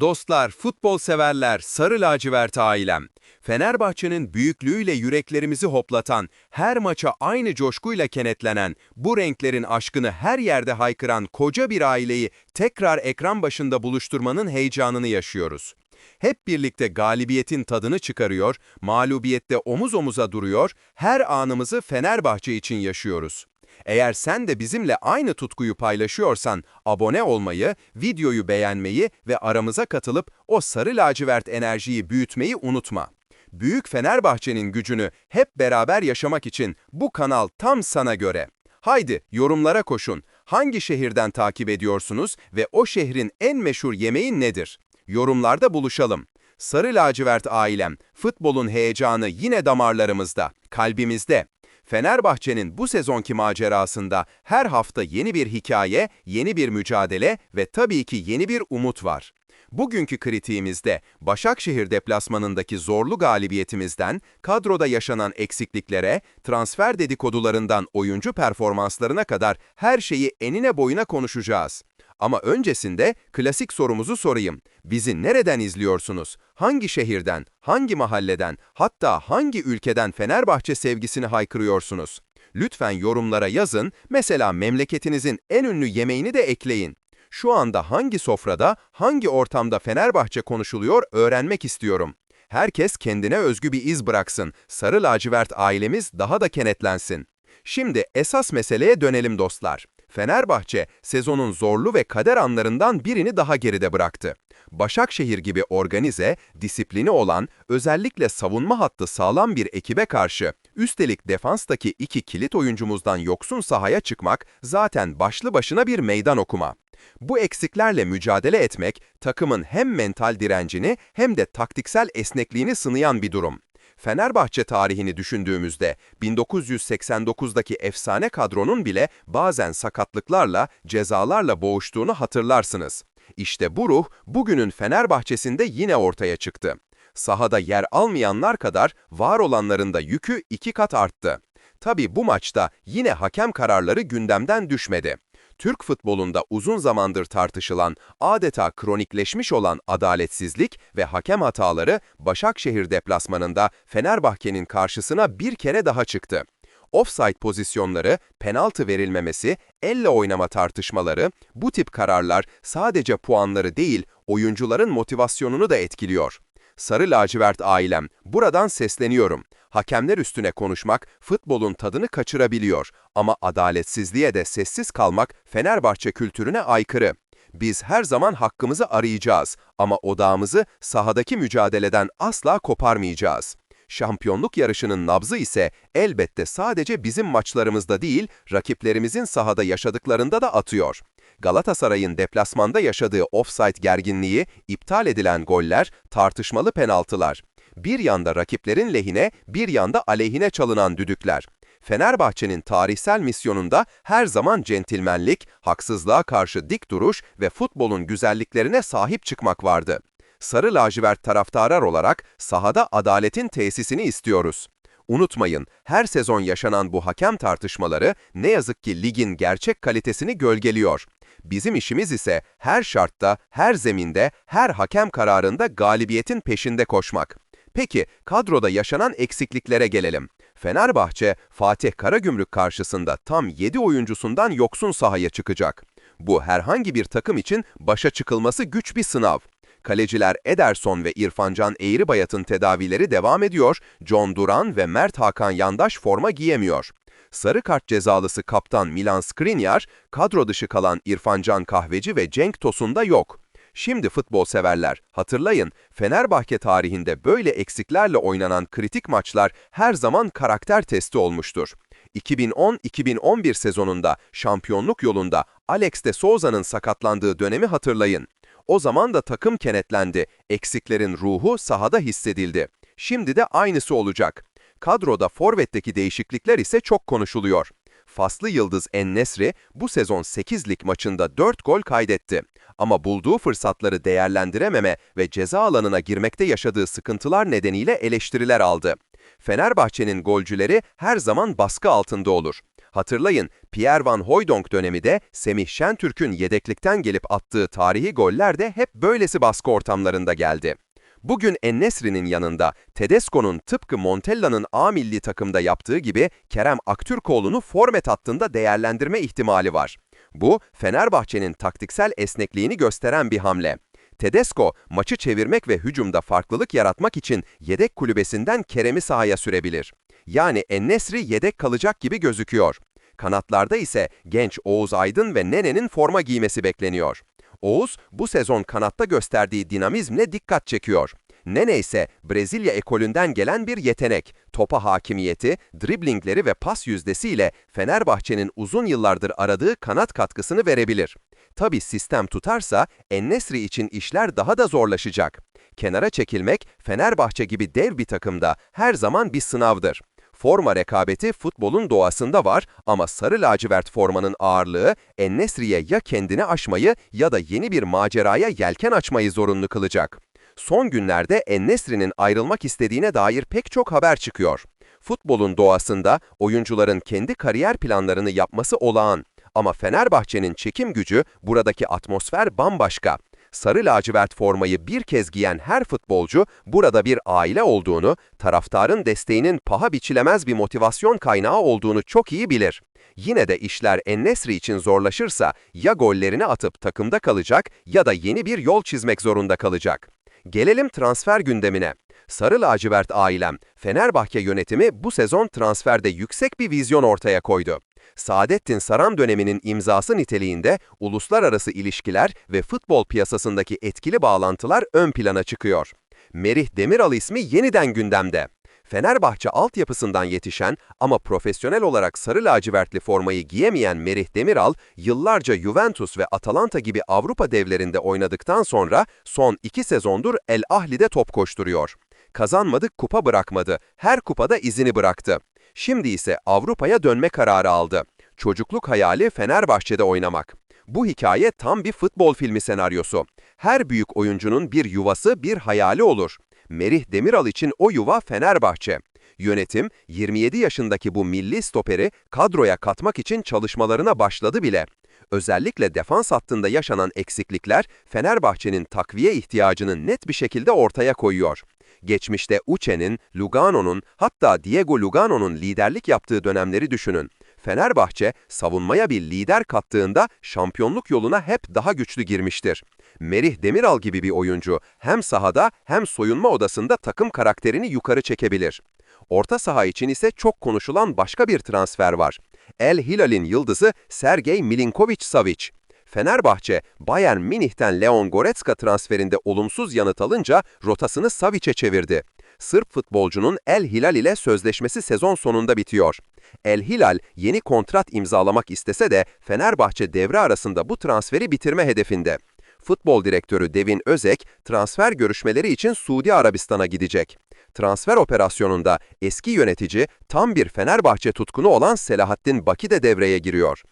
Dostlar, futbol severler, sarı lacivert ailem. Fenerbahçe'nin büyüklüğüyle yüreklerimizi hoplatan, her maça aynı coşkuyla kenetlenen, bu renklerin aşkını her yerde haykıran koca bir aileyi tekrar ekran başında buluşturmanın heyecanını yaşıyoruz. Hep birlikte galibiyetin tadını çıkarıyor, mağlubiyette omuz omuza duruyor, her anımızı Fenerbahçe için yaşıyoruz. Eğer sen de bizimle aynı tutkuyu paylaşıyorsan abone olmayı, videoyu beğenmeyi ve aramıza katılıp o sarı lacivert enerjiyi büyütmeyi unutma. Büyük Fenerbahçe'nin gücünü hep beraber yaşamak için bu kanal tam sana göre. Haydi yorumlara koşun. Hangi şehirden takip ediyorsunuz ve o şehrin en meşhur yemeği nedir? Yorumlarda buluşalım. Sarı lacivert ailem, futbolun heyecanı yine damarlarımızda, kalbimizde. Fenerbahçe'nin bu sezonki macerasında her hafta yeni bir hikaye, yeni bir mücadele ve tabii ki yeni bir umut var. Bugünkü kritiğimizde Başakşehir deplasmanındaki zorlu galibiyetimizden, kadroda yaşanan eksikliklere, transfer dedikodularından oyuncu performanslarına kadar her şeyi enine boyuna konuşacağız. Ama öncesinde klasik sorumuzu sorayım. Bizi nereden izliyorsunuz? Hangi şehirden, hangi mahalleden, hatta hangi ülkeden Fenerbahçe sevgisini haykırıyorsunuz? Lütfen yorumlara yazın, mesela memleketinizin en ünlü yemeğini de ekleyin. Şu anda hangi sofrada, hangi ortamda Fenerbahçe konuşuluyor öğrenmek istiyorum. Herkes kendine özgü bir iz bıraksın, sarı lacivert ailemiz daha da kenetlensin. Şimdi esas meseleye dönelim dostlar. Fenerbahçe, sezonun zorlu ve kader anlarından birini daha geride bıraktı. Başakşehir gibi organize, disiplini olan, özellikle savunma hattı sağlam bir ekibe karşı, üstelik defanstaki iki kilit oyuncumuzdan yoksun sahaya çıkmak zaten başlı başına bir meydan okuma. Bu eksiklerle mücadele etmek, takımın hem mental direncini hem de taktiksel esnekliğini sınayan bir durum. Fenerbahçe tarihini düşündüğümüzde 1989'daki efsane kadronun bile bazen sakatlıklarla, cezalarla boğuştuğunu hatırlarsınız. İşte bu ruh bugünün Fenerbahçe'sinde yine ortaya çıktı. Sahada yer almayanlar kadar var olanların da yükü iki kat arttı. Tabi bu maçta yine hakem kararları gündemden düşmedi. Türk futbolunda uzun zamandır tartışılan, adeta kronikleşmiş olan adaletsizlik ve hakem hataları Başakşehir deplasmanında Fenerbahçe'nin karşısına bir kere daha çıktı. Offside pozisyonları, penaltı verilmemesi, elle oynama tartışmaları, bu tip kararlar sadece puanları değil, oyuncuların motivasyonunu da etkiliyor. Sarı lacivert ailem, buradan sesleniyorum. Hakemler üstüne konuşmak futbolun tadını kaçırabiliyor ama adaletsizliğe de sessiz kalmak Fenerbahçe kültürüne aykırı. Biz her zaman hakkımızı arayacağız ama odağımızı sahadaki mücadeleden asla koparmayacağız. Şampiyonluk yarışının nabzı ise elbette sadece bizim maçlarımızda değil, rakiplerimizin sahada yaşadıklarında da atıyor. Galatasaray'ın deplasmanda yaşadığı offside gerginliği, iptal edilen goller, tartışmalı penaltılar. Bir yanda rakiplerin lehine, bir yanda aleyhine çalınan düdükler. Fenerbahçe'nin tarihsel misyonunda her zaman centilmenlik, haksızlığa karşı dik duruş ve futbolun güzelliklerine sahip çıkmak vardı. Sarı lacivert taraftarlar olarak sahada adaletin tesisini istiyoruz. Unutmayın, her sezon yaşanan bu hakem tartışmaları ne yazık ki ligin gerçek kalitesini gölgeliyor. Bizim işimiz ise her şartta, her zeminde, her hakem kararında galibiyetin peşinde koşmak. Peki kadroda yaşanan eksikliklere gelelim. Fenerbahçe, Fatih Karagümrük karşısında tam 7 oyuncusundan yoksun sahaya çıkacak. Bu herhangi bir takım için başa çıkılması güç bir sınav. Kaleciler Ederson ve İrfancan Eğribayat'ın tedavileri devam ediyor, John Duran ve Mert Hakan Yandaş forma giyemiyor. Sarı kart cezalısı kaptan Milan Skriniar, kadro dışı kalan İrfancan Kahveci ve Cenk Tosun da yok. Şimdi futbol severler, hatırlayın Fenerbahçe tarihinde böyle eksiklerle oynanan kritik maçlar her zaman karakter testi olmuştur. 2010-2011 sezonunda şampiyonluk yolunda Alex de Souza'nın sakatlandığı dönemi hatırlayın. O zaman da takım kenetlendi, eksiklerin ruhu sahada hissedildi. Şimdi de aynısı olacak. Kadroda forvetteki değişiklikler ise çok konuşuluyor. Faslı Yıldız En-Nesri bu sezon 8 lig maçında 4 gol kaydetti. Ama bulduğu fırsatları değerlendirememe ve ceza alanına girmekte yaşadığı sıkıntılar nedeniyle eleştiriler aldı. Fenerbahçe'nin golcüleri her zaman baskı altında olur. Hatırlayın, Pierre Van Hooijdonk dönemi de Semih Şentürk'ün yedeklikten gelip attığı tarihi goller de hep böylesi baskı ortamlarında geldi. Bugün Ennesri'nin yanında Tedesco'nun tıpkı Montella'nın A milli takımda yaptığı gibi Kerem Aktürkoğlu'nu formet hattında değerlendirme ihtimali var. Bu, Fenerbahçe'nin taktiksel esnekliğini gösteren bir hamle. Tedesco, maçı çevirmek ve hücumda farklılık yaratmak için yedek kulübesinden Kerem'i sahaya sürebilir. Yani Ennesri yedek kalacak gibi gözüküyor. Kanatlarda ise genç Oğuz Aydın ve Nene'nin forma giymesi bekleniyor. Oğuz, bu sezon kanatta gösterdiği dinamizmle dikkat çekiyor. Nene ise Brezilya ekolünden gelen bir yetenek. Topa hakimiyeti, driblingleri ve pas yüzdesiyle Fenerbahçe'nin uzun yıllardır aradığı kanat katkısını verebilir. Tabi sistem tutarsa Ennesri için işler daha da zorlaşacak. Kenara çekilmek Fenerbahçe gibi dev bir takımda her zaman bir sınavdır. Forma rekabeti futbolun doğasında var ama sarı lacivert formanın ağırlığı Ennesri'ye ya kendini aşmayı ya da yeni bir maceraya yelken açmayı zorunlu kılacak. Son günlerde Ennesri'nin ayrılmak istediğine dair pek çok haber çıkıyor. Futbolun doğasında oyuncuların kendi kariyer planlarını yapması olağan. Ama Fenerbahçe'nin çekim gücü, buradaki atmosfer bambaşka. Sarı lacivert formayı bir kez giyen her futbolcu burada bir aile olduğunu, taraftarın desteğinin paha biçilemez bir motivasyon kaynağı olduğunu çok iyi bilir. Yine de işler Ennesri için zorlaşırsa ya gollerini atıp takımda kalacak ya da yeni bir yol çizmek zorunda kalacak. Gelelim transfer gündemine. Sarı lacivert ailem, Fenerbahçe yönetimi bu sezon transferde yüksek bir vizyon ortaya koydu. Saadettin Saran döneminin imzası niteliğinde uluslararası ilişkiler ve futbol piyasasındaki etkili bağlantılar ön plana çıkıyor. Merih Demiral ismi yeniden gündemde. Fenerbahçe altyapısından yetişen ama profesyonel olarak sarı lacivertli formayı giyemeyen Merih Demiral, yıllarca Juventus ve Atalanta gibi Avrupa devlerinde oynadıktan sonra son iki sezondur El Ahli'de top koşturuyor. Kazanmadık kupa bırakmadı, her kupada izini bıraktı. Şimdi ise Avrupa'ya dönme kararı aldı. Çocukluk hayali Fenerbahçe'de oynamak. Bu hikaye tam bir futbol filmi senaryosu. Her büyük oyuncunun bir yuvası, bir hayali olur. Merih Demiral için o yuva Fenerbahçe. Yönetim, 27 yaşındaki bu milli stoperi kadroya katmak için çalışmalarına başladı bile. Özellikle defans hattında yaşanan eksiklikler Fenerbahçe'nin takviye ihtiyacını net bir şekilde ortaya koyuyor. Geçmişte Uçe'nin, Lugano'nun hatta Diego Lugano'nun liderlik yaptığı dönemleri düşünün. Fenerbahçe savunmaya bir lider kattığında şampiyonluk yoluna hep daha güçlü girmiştir. Merih Demiral gibi bir oyuncu hem sahada hem soyunma odasında takım karakterini yukarı çekebilir. Orta saha için ise çok konuşulan başka bir transfer var. El Hilal'in yıldızı Sergey Milinkovic-Savic. Fenerbahçe, Bayern Münih'ten Leon Goretzka transferinde olumsuz yanıt alınca rotasını Savic'e çevirdi. Sırp futbolcunun El Hilal ile sözleşmesi sezon sonunda bitiyor. El Hilal yeni kontrat imzalamak istese de Fenerbahçe devre arasında bu transferi bitirme hedefinde. Futbol direktörü Devin Özek transfer görüşmeleri için Suudi Arabistan'a gidecek. Transfer operasyonunda eski yönetici tam bir Fenerbahçe tutkunu olan Selahattin Baki de devreye giriyor.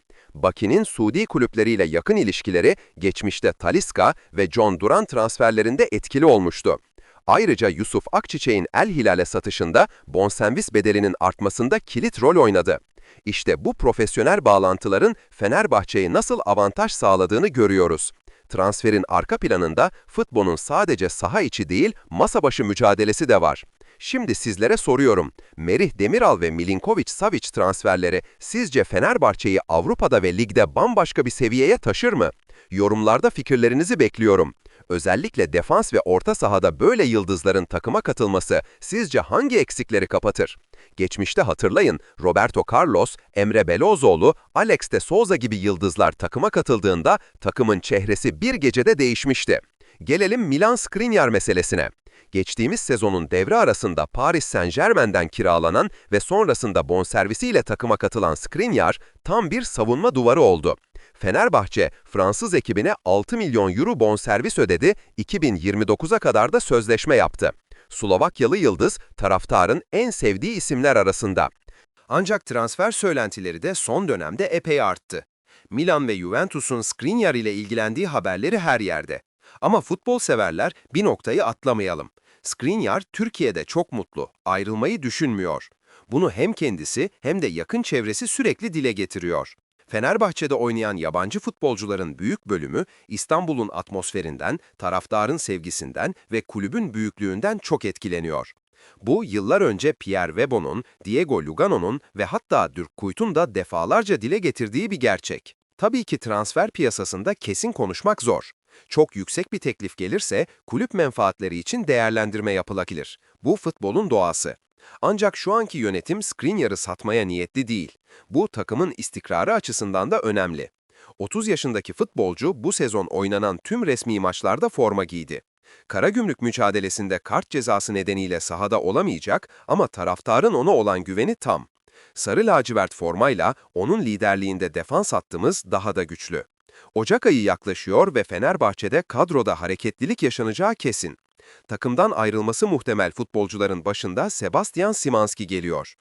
Baki'nin Suudi kulüpleriyle yakın ilişkileri geçmişte Taliska ve John Duran transferlerinde etkili olmuştu. Ayrıca Yusuf Akçiçek'in El Hilal'e satışında bonservis bedelinin artmasında kilit rol oynadı. İşte bu profesyonel bağlantıların Fenerbahçe'ye nasıl avantaj sağladığını görüyoruz. Transferin arka planında futbolun sadece saha içi değil masa başı mücadelesi de var. Şimdi sizlere soruyorum. Merih Demiral ve Milinkovic-Savic transferleri sizce Fenerbahçe'yi Avrupa'da ve ligde bambaşka bir seviyeye taşır mı? Yorumlarda fikirlerinizi bekliyorum. Özellikle defans ve orta sahada böyle yıldızların takıma katılması sizce hangi eksikleri kapatır? Geçmişte hatırlayın, Roberto Carlos, Emre Belözoğlu, Alex de Souza gibi yıldızlar takıma katıldığında takımın çehresi bir gecede değişmişti. Gelelim Milan Skriniar meselesine. Geçtiğimiz sezonun devre arasında Paris Saint-Germain'den kiralanan ve sonrasında bonservisiyle takıma katılan Skriniar tam bir savunma duvarı oldu. Fenerbahçe, Fransız ekibine 6 milyon euro bonservis ödedi, 2029'a kadar da sözleşme yaptı. Slovakyalı Yıldız, taraftarın en sevdiği isimler arasında. Ancak transfer söylentileri de son dönemde epey arttı. Milan ve Juventus'un Skriniar ile ilgilendiği haberleri her yerde. Ama futbol severler bir noktayı atlamayalım. Skriniar Türkiye'de çok mutlu, ayrılmayı düşünmüyor. Bunu hem kendisi hem de yakın çevresi sürekli dile getiriyor. Fenerbahçe'de oynayan yabancı futbolcuların büyük bölümü İstanbul'un atmosferinden, taraftarın sevgisinden ve kulübün büyüklüğünden çok etkileniyor. Bu yıllar önce Pierre Webon'un, Diego Lugano'nun ve hatta Dirk Kuyt'un da defalarca dile getirdiği bir gerçek. Tabii ki transfer piyasasında kesin konuşmak zor. Çok yüksek bir teklif gelirse kulüp menfaatleri için değerlendirme yapılabilir. Bu futbolun doğası. Ancak şu anki yönetim Skriniar'ı satmaya niyetli değil. Bu takımın istikrarı açısından da önemli. 30 yaşındaki futbolcu bu sezon oynanan tüm resmi maçlarda forma giydi. Karagümrük mücadelesinde kart cezası nedeniyle sahada olamayacak ama taraftarın ona olan güveni tam. Sarı lacivert formayla onun liderliğinde defans hattımız daha da güçlü. Ocak ayı yaklaşıyor ve Fenerbahçe'de kadroda hareketlilik yaşanacağı kesin. Takımdan ayrılması muhtemel futbolcuların başında Sebastian Simanski geliyor.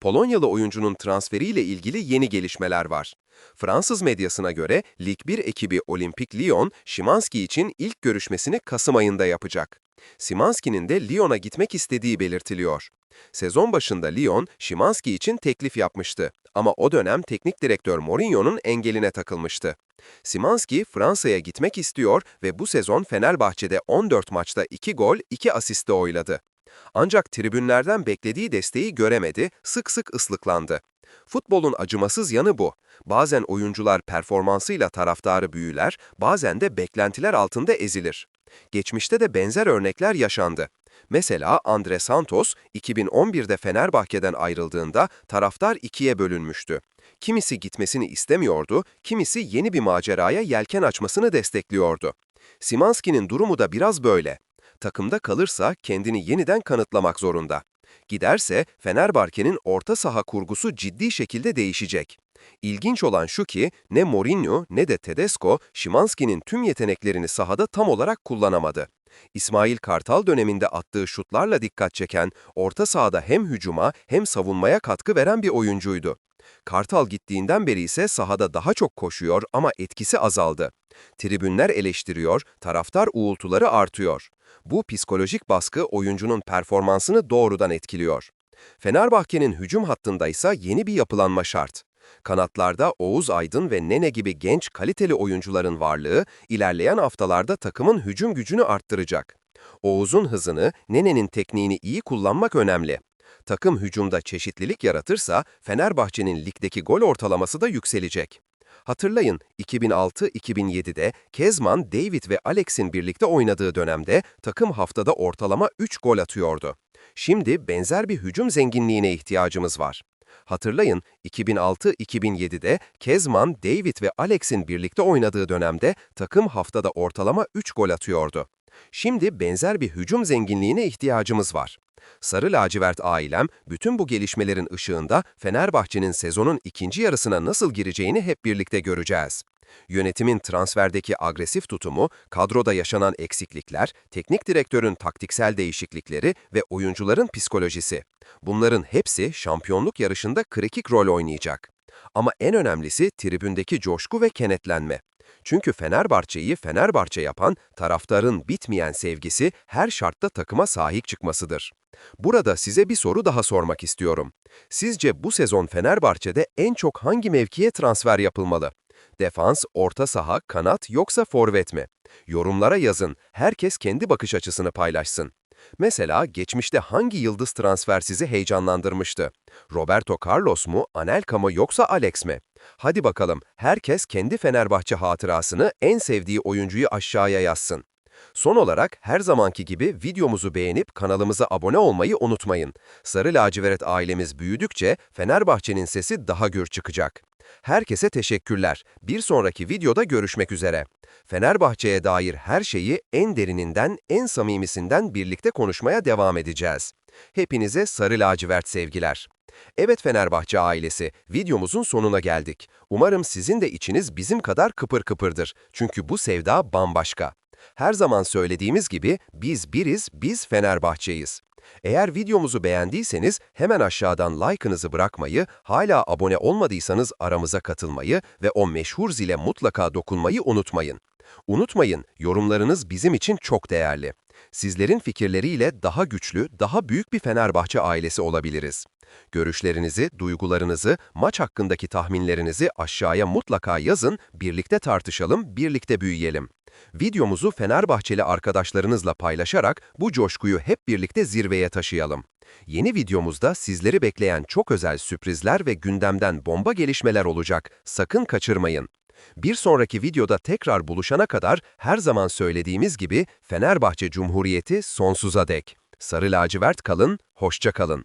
Polonyalı oyuncunun transferiyle ilgili yeni gelişmeler var. Fransız medyasına göre Lig 1 ekibi Olimpik Lyon, Şimanski için ilk görüşmesini Kasım ayında yapacak. Simanski'nin de Lyon'a gitmek istediği belirtiliyor. Sezon başında Lyon, Şimanski için teklif yapmıştı ama o dönem teknik direktör Mourinho'nun engeline takılmıştı. Simanski Fransa'ya gitmek istiyor ve bu sezon Fenerbahçe'de 14 maçta 2 gol, 2 asiste oyladı. Ancak tribünlerden beklediği desteği göremedi, sık sık ıslıklandı. Futbolun acımasız yanı bu. Bazen oyuncular performansıyla taraftarı büyüler, bazen de beklentiler altında ezilir. Geçmişte de benzer örnekler yaşandı. Mesela Andre Santos 2011'de Fenerbahçe'den ayrıldığında taraftar ikiye bölünmüştü. Kimisi gitmesini istemiyordu, kimisi yeni bir maceraya yelken açmasını destekliyordu. Simanski'nin durumu da biraz böyle. Takımda kalırsa kendini yeniden kanıtlamak zorunda. Giderse Fenerbahçe'nin orta saha kurgusu ciddi şekilde değişecek. İlginç olan şu ki ne Mourinho ne de Tedesco Şimanski'nin tüm yeteneklerini sahada tam olarak kullanamadı. İsmail Kartal döneminde attığı şutlarla dikkat çeken, orta sahada hem hücuma hem savunmaya katkı veren bir oyuncuydu. Kartal gittiğinden beri ise sahada daha çok koşuyor ama etkisi azaldı. Tribünler eleştiriyor, taraftar uğultuları artıyor. Bu psikolojik baskı oyuncunun performansını doğrudan etkiliyor. Fenerbahçe'nin hücum hattında ise yeni bir yapılanma şart. Kanatlarda Oğuz Aydın ve Nene gibi genç kaliteli oyuncuların varlığı ilerleyen haftalarda takımın hücum gücünü arttıracak. Oğuz'un hızını, Nene'nin tekniğini iyi kullanmak önemli. Takım hücumda çeşitlilik yaratırsa Fenerbahçe'nin ligdeki gol ortalaması da yükselecek. Hatırlayın 2006-2007'de Kezman, David ve Alex'in birlikte oynadığı dönemde takım haftada ortalama 3 gol atıyordu. Şimdi benzer bir hücum zenginliğine ihtiyacımız var. Hatırlayın 2006-2007'de Kezman, David ve Alex'in birlikte oynadığı dönemde takım haftada ortalama 3 gol atıyordu. Şimdi benzer bir hücum zenginliğine ihtiyacımız var. Sarı lacivert ailem bütün bu gelişmelerin ışığında Fenerbahçe'nin sezonun ikinci yarısına nasıl gireceğini hep birlikte göreceğiz. Yönetimin transferdeki agresif tutumu, kadroda yaşanan eksiklikler, teknik direktörün taktiksel değişiklikleri ve oyuncuların psikolojisi. Bunların hepsi şampiyonluk yarışında kritik rol oynayacak. Ama en önemlisi tribündeki coşku ve kenetlenme. Çünkü Fenerbahçe'yi Fenerbahçe yapan taraftarın bitmeyen sevgisi her şartta takıma sahip çıkmasıdır. Burada size bir soru daha sormak istiyorum. Sizce bu sezon Fenerbahçe'de en çok hangi mevkiye transfer yapılmalı? Defans, orta saha, kanat yoksa forvet mi? Yorumlara yazın, herkes kendi bakış açısını paylaşsın. Mesela geçmişte hangi yıldız transfer sizi heyecanlandırmıştı? Roberto Carlos mu, Anelka mı yoksa Alex mi? Hadi bakalım, herkes kendi Fenerbahçe hatırasını en sevdiği oyuncuyu aşağıya yazsın. Son olarak her zamanki gibi videomuzu beğenip kanalımıza abone olmayı unutmayın. Sarı lacivert ailemiz büyüdükçe Fenerbahçe'nin sesi daha gür çıkacak. Herkese teşekkürler. Bir sonraki videoda görüşmek üzere. Fenerbahçe'ye dair her şeyi en derininden, en samimisinden birlikte konuşmaya devam edeceğiz. Hepinize sarı lacivert sevgiler. Evet Fenerbahçe ailesi, videomuzun sonuna geldik. Umarım sizin de içiniz bizim kadar kıpır kıpırdır. Çünkü bu sevda bambaşka. Her zaman söylediğimiz gibi biz biriz, biz Fenerbahçe'yiz. Eğer videomuzu beğendiyseniz hemen aşağıdan like'ınızı bırakmayı, hala abone olmadıysanız aramıza katılmayı ve o meşhur zile mutlaka dokunmayı unutmayın. Unutmayın, yorumlarınız bizim için çok değerli. Sizlerin fikirleriyle daha güçlü, daha büyük bir Fenerbahçe ailesi olabiliriz. Görüşlerinizi, duygularınızı, maç hakkındaki tahminlerinizi aşağıya mutlaka yazın, birlikte tartışalım, birlikte büyüyelim. Videomuzu Fenerbahçeli arkadaşlarınızla paylaşarak bu coşkuyu hep birlikte zirveye taşıyalım. Yeni videomuzda sizleri bekleyen çok özel sürprizler ve gündemden bomba gelişmeler olacak. Sakın kaçırmayın. Bir sonraki videoda tekrar buluşana kadar her zaman söylediğimiz gibi Fenerbahçe Cumhuriyeti sonsuza dek. Sarı lacivert kalın, hoşça kalın.